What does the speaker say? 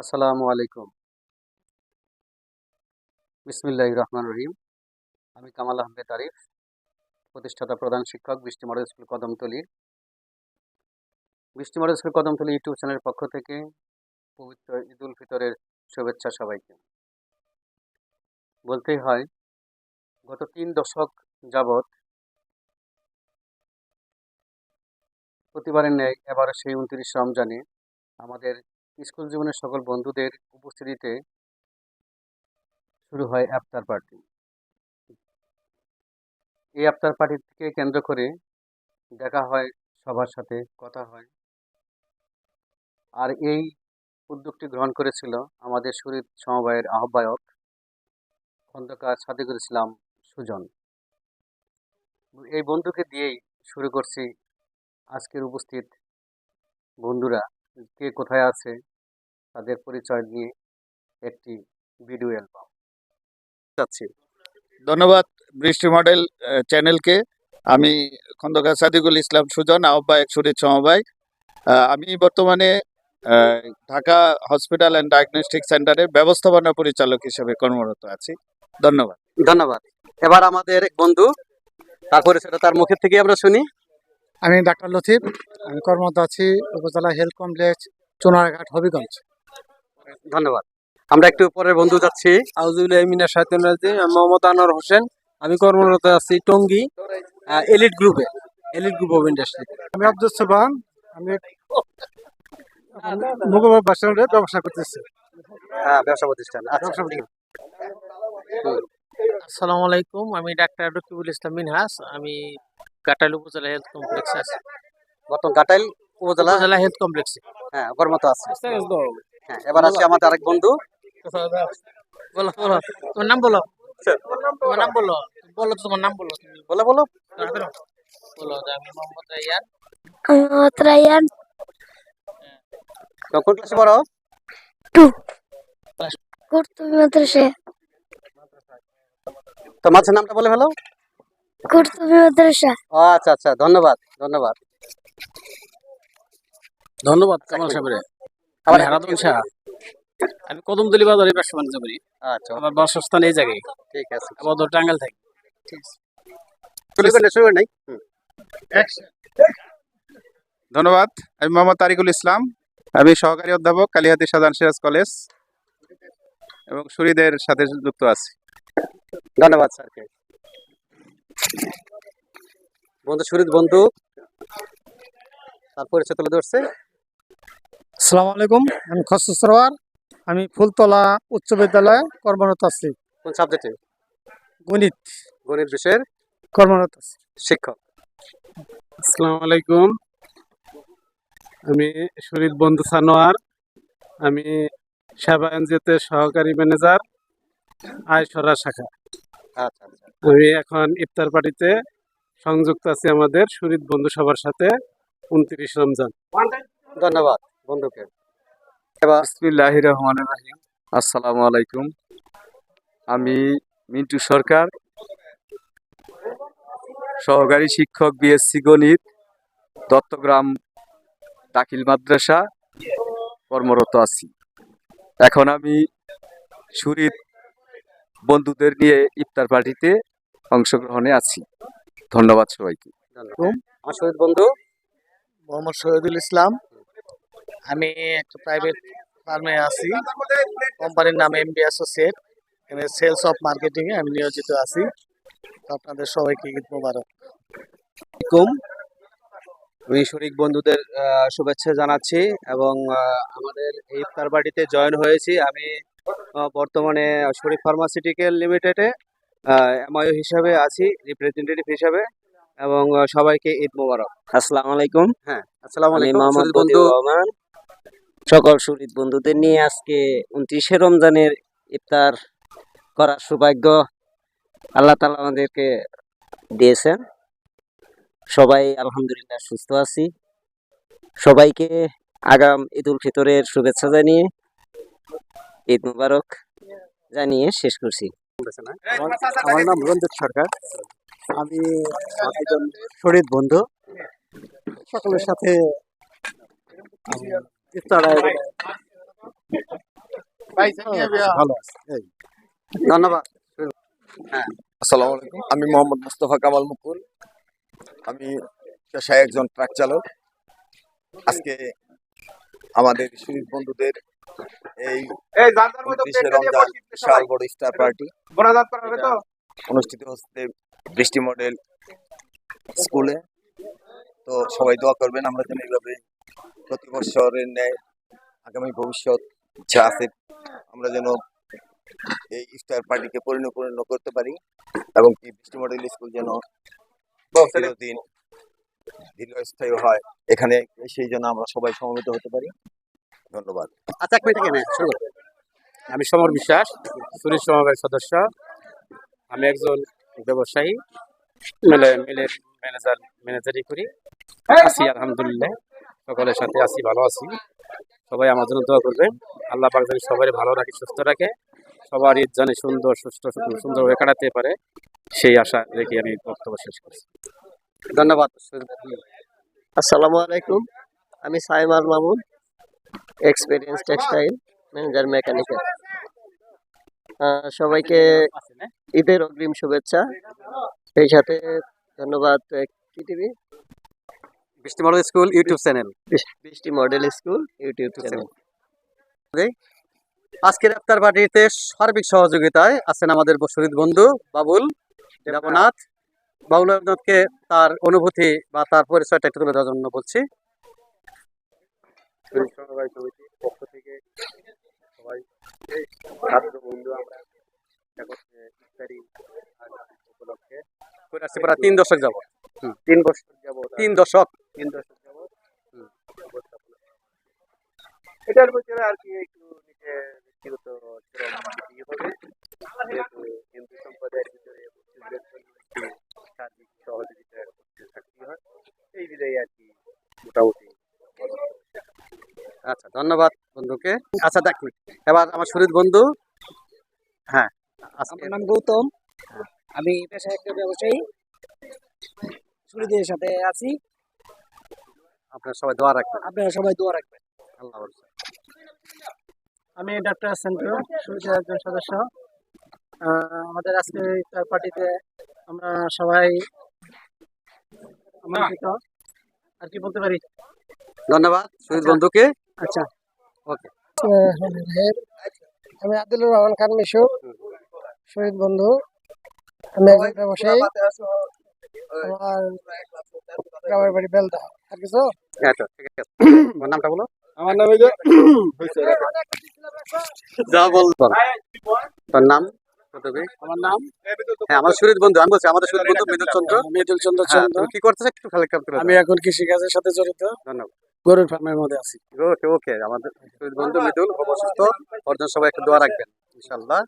আসসালামু আলাইকুম। বিসমিল্লাহ রহমান রহিম। আমি কামাল আহমেদ আরিফ, প্রতিষ্ঠাতা প্রধান শিক্ষক, বৃষ্টি মডেল স্কুল কদমতলি। বৃষ্টি মডেল স্কুল কদমতলি ইউটিউব চ্যানেলের পক্ষ থেকে পবিত্র ঈদ উল ফিতরের শুভেচ্ছা সবাইকে। বলতেই হয়, গত তিন দশক যাবৎ প্রতিবারের ন্যায় এবারও সেই উনত্রিশ রমজানে আমাদের স্কুল জীবনের সকল বন্ধুদের উপস্থিতিতে শুরু হয় আফতার পার্টি। এই আফতার পার্টিকে কেন্দ্র করে দেখা হয়, সবার সাথে কথা হয়। আর এই উদ্যোগটি গ্রহণ করেছিল আমাদের শরীর সমবায়ের আহ্বায়ক, খন্দকার সাদিকুল ইসলাম সুজন। এই বন্ধুকে দিয়েই শুরু করছি আজকের উপস্থিত বন্ধুরা, কে কোথায় আছে তাদের পরিচয় নিয়ে একটি ভিডিও অ্যালবাম যাচ্ছি ধন্যবাদ বৃষ্টি মডেল চ্যানেলকে। আমি খন্দকার সাদিকুল ইসলাম সুজন আহ্বায়ক শরীর সমবায় আমি বর্তমানে ঢাকা হসপিটাল অ্যান্ড ডায়াগনস্টিক সেন্টারের ব্যবস্থাপনা পরিচালক হিসেবে কর্মরত আছি। ধন্যবাদ। ধন্যবাদ। এবার আমাদের এক বন্ধু তারপরে সেটা তার মুখের থেকে আমরা শুনি। আমি ডাক্তার লতিফ আমি কর্মরত আছি উপজেলা হেলথ কমপ্লেক্স চুনারঘাট হবিগঞ্জ। ধন্যবাদ। আমরা একটু পরের বন্ধু যাচ্ছি। মিনা আমি মোহাম্মদ আনোয়ার হোসেন আমি কর্মরত আছি টঙ্গী এলিট গ্রুপে এলিট গ্রুপ অফ ইন্ডাস্ট্রি আমি আব্দুল সুবান আমি মুগল বাসনের ব্যবসা করতেছি। হ্যাঁ ব্যবসা প্রতিষ্ঠান আচ্ছা। ব্যবসা প্রতিষ্ঠান। আসসালামু আলাইকুম আমি ডাক্তার রকিবুল ইসলাম মিনহাস আমি কাটাল উপজেলা হেলথ কমপ্লেক্সে আছি। বর্তমান কাটাইল উপজেলা? উপজেলা হেলথ কমপ্লেক্সে। হ্যাঁ কর্মত আছে। হ্যাঁ এবার আসি আমাদের আরেক বন্ধু। বলো বলো তোমার নাম বলো। তোমার নাম বলো বলো তোমার নাম বলো। বলে বলো। বলো। আমি মোহাম্মদ রাইয়ান। আমি মোহাম্মদ রায়ান কোন ক্লাসে পড়ো? টু। কুর্তুবি মাদ্রাসে। তো মাছের নামটা বলে ফেলো। কুর্তুবি মাদ্রাসা। ও আচ্ছা আচ্ছা ধন্যবাদ ধন্যবাদ। ধন্যবাদ কামাল সাহেবের। আবার আমি শাহ আমি কদমতলি বাজারে ব্যবসা বাণিজ্য করি। আচ্ছা। আমার বাসস্থান এই জায়গায়। ঠিক আছে। আপাতত টাঙ্গাল থাকি। শুরু করে নেই। ধন্যবাদ। আমি মোহাম্মদ তারিকুল ইসলাম। আমি সহকারী অধ্যাপক কালিহাতি সাজান সিরাজ কলেজ এবং শরীদের সাথে যুক্ত আছি। ধন্যবাদ স্যারকে বন্ধু সুরিত বন্ধু। তারপরে তুলে ধরছে আসসালামু আলাইকুম আমি খসরু সরোয়ার আমি ফুলতলা উচ্চ বিদ্যালয়ে কর্মরত আছি। কোন সাবজেক্টে গণিত। গণিত বিষয়ের? কর্মরত আছি। শিক্ষক। আসসালামু আলাইকুম আমি শরীর বন্ধু সানোয়ার আমি সেবা এনজিওতে সহকারী ম্যানেজার আয়সরা শাখা। আচ্ছা আচ্ছা। আমি এখন ইফতার পার্টিতে সংযুক্ত আছি আমাদের শরীর বন্ধু সবার সাথে উনত্রিশ রমজান। ধন্যবাদ। বন্ধুকে। বিসমিল্লাহ রহমান রাহিম। আসসালামু আলাইকুম। আমি মিন্টু সরকার সহকারী শিক্ষক বিএসসি গণিত দত্তগ্রাম দাখিল মাদ্রাসা কর্মরত আছি। এখন আমি সুরিত বন্ধুদের নিয়ে ইফতার পার্টিতে অংশগ্রহণে আছি। ধন্যবাদ সবাইকে। বন্ধু? মোহাম্মদ শহীদুল ইসলাম। আমি একটা প্রাইভেট ফার্মে আছি। কোম্পানির নাম এমবি অ্যাসোসিয়েট এখানে সেলস অফ মার্কেটিং এ আমি নিয়োজিত আছি। তো আপনাদের সবাইকে ঈদ মোবারক। আমি শরিক বন্ধুদের শুভেচ্ছা জানাচ্ছি এবং আহ, আমাদের এই ইফতার পার্টিতে জয়েন হয়েছি আমি বর্তমানে শরীফ ফার্মাসিউটিক্যাল লিমিটেডে এমআইও হিসাবে আছি রিপ্রেজেন্টেটিভ হিসাবে এবং সবাইকে ঈদ মোবারক। আসসালামু আলাইকুম। হ্যাঁ। আসসালামু আলাইকুম মোহাম্মদ বন্ধু। সকল শহীদ বন্ধুদের নিয়ে আজকে উনত্রিশে রমজানের ইফতার করার সৌভাগ্য আল্লাহ তালা আমাদেরকে দিয়েছেন। সবাই আলহামদুলিল্লাহ সুস্থ আছি। সবাইকে আগাম ঈদ উল ফিতরের শুভেচ্ছা জানিয়ে, ঈদ মুবারক জানিয়ে শেষ করছি। আমার নাম রঞ্জিত সরকার। আমি শরীর বন্ধু। সকলের সাথে ভালো আছে ধন্যবাদ। আসসালামু আলাইকুম। আমি মোহাম্মদ মুস্তফা কামাল মুকুল। আমি পেশায় একজন ট্রাক চালক। আজকে আমাদের শহীদ বন্ধুদের এই রমজান বিশাল বড় স্টার পার্টি। অনুষ্ঠিত হচ্ছে বৃষ্টি মডেল স্কুলে। তো সবাই দোয়া করবেন আমরা যেন এইভাবে প্রতি বছরের ন্যায় আগামী ভবিষ্যৎ ইচ্ছা আছে, আমরা যেন এই স্টার পার্টিকে পরিণত পরিণত করতে পারি এবং কি বৃষ্টি মডেল স্কুল যেন চিরদিন দীর্ঘস্থায়ী হয়। এখানে সেই জন্য আমরা সবাই সমবেত হতে পারি। ধন্যবাদ। আচ্ছা। আমি সমর বিশ্বাস সুরিশ সমবায়ের সদস্য। আমি একজন ব্যবসায়ী, মিলে মিলের ম্যানেজার ম্যানেজারি করি। আছি, আলহামদুলিল্লাহ। সকলের সাথে আছি, ভালো আছি। সবাই আমার জন্য দোয়া করবেন আল্লাহ পাক যেন সবাই ভালো রাখে, সুস্থ রাখে। সবার ঈদ জানে সুন্দর, সুস্থ, সুন্দরভাবে কাটাতে পারে, সেই আশা রেখে আমি বক্তব্য শেষ করছি। ধন্যবাদ আসসালামু আলাইকুম। আমি Saimar Mamun experience textile manager mechanical সবাইকে ঈদের অগ্রিম শুভেচ্ছা। সেই সাথে ধন্যবাদ কি TV? Brishti model school YouTube channel. Brishti model school YouTube channel. আজকের ইফতার পার্টিতে সার্বিক সহযোগিতায় আছেন আমাদের শহীদ বন্ধু বাবুল দেবনাথ বাবুল দেবনাথকে তার অনুভূতি বা তার পরিচয়টা একটু তুলে দেওয়ার জন্য বলছি। সমবায় সমিতির পক্ষ থেকে সবাই ছাত্র বন্ধু আমরা ইফতারি উপলক্ষে করে আসছি প্রায় তিন দশক যাব তিন বছর দশক তিন দশক যাবত উপস্থাপনা করা হয়। এটার ভিতরে আর কি একটু নিজে ব্যক্তিগত শ্রম দিতে হবে যেহেতু হিন্দু সম্প্রদায়ের ভিতরে মুসলিমদের জন্য একটু সার্বিক সহযোগিতা করতে থাকতে হয় এই বিধায় আর কি মোটামুটি আচ্ছা ধন্যবাদ বন্ধুকে। আচ্ছা দেখ এবার আমার শহীদ বন্ধু। হ্যাঁ আমার নাম গৌতম। আমি পেশায় একটা ব্যবসায়ী। সুরিদের সাথে আছি। আপনার সবাই দোয়া রাখবেন। আপনারা সবাই দোয়া রাখবেন। আল্লাহ আমি ডাক্তার সেন্ট্রাল সুরিদের একজন সদস্য। আমাদের আজকে ইফতার পার্টিতে আমরা সবাই আমন্ত্রিত। আর কি বলতে পারি? ধন্যবাদ শহীদ বন্ধুকে। আচ্ছা। ওকে। আমি আদিলুর রহমান খান মিশু শহীদ বন্ধু। আমি একজন ব্যবসায়ী। আমার গ্রামের বাড়ি বেলদা। আর কিছু? আচ্ছা ঠিক আছে। তোমার নামটা বলো। আমার নামে যা বল তোর নাম? আমার নাম? হ্যাঁ আমার শহীদ বন্ধু আমি বলছি আমাদের শহীদ বন্ধু মৃদুল চন্দ্র। মৃদুল চন্দ্র হ্যাঁ, চন্দ্র। কি করতেছো? একটু খালি আমি এখন কৃষিকাজের সাথে জড়িত। ধন্যবাদ। গরুর ফার্মের মধ্যে আছি। ওকে ওকে আমাদের বন্ধু মৃদুল অবশ্য অর্জন সবাই একটু দোয়া রাখবেন ইনশাল্লাহ